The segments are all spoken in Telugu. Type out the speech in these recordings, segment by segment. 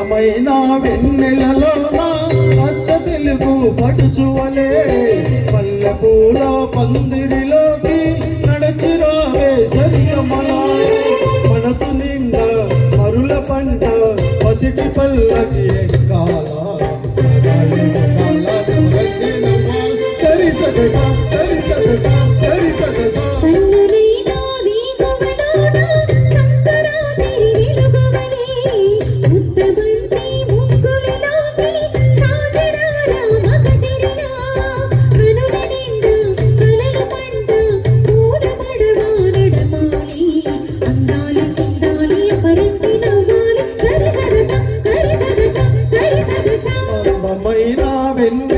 అందమైన వెన్నెలలోన అచ్చ తెలుగు పడుచువలే పల్లెపూల పందిరిలోకి నడచి రావే సరియమలాయే మనసు నిండా మరుల పంట పసిటి పల్లకి ఎక్కాల. മൈരാവിൻ്റെ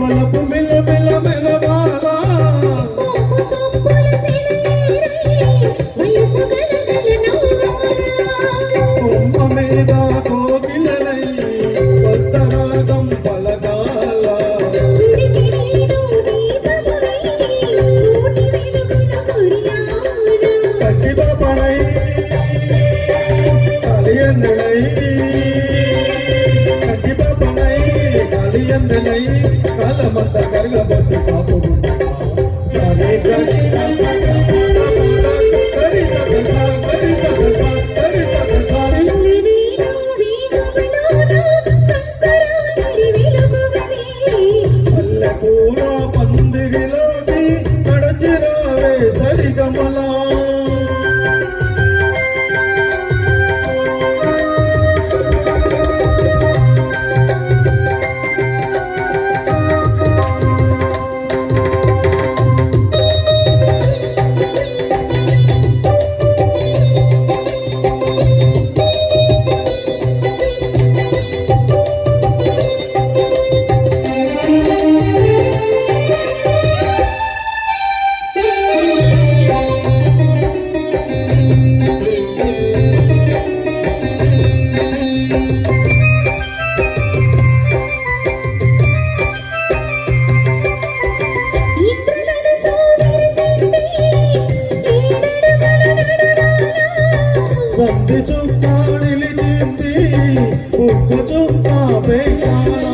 వలపు మెల్ల మెల్ల ఎమ్మెల్యే కాలమంతా కరగబసి పాపు సరిగమలా. பட்டு துப்பாடிலி திம்பி உக்கு துப்பா பெய்யானா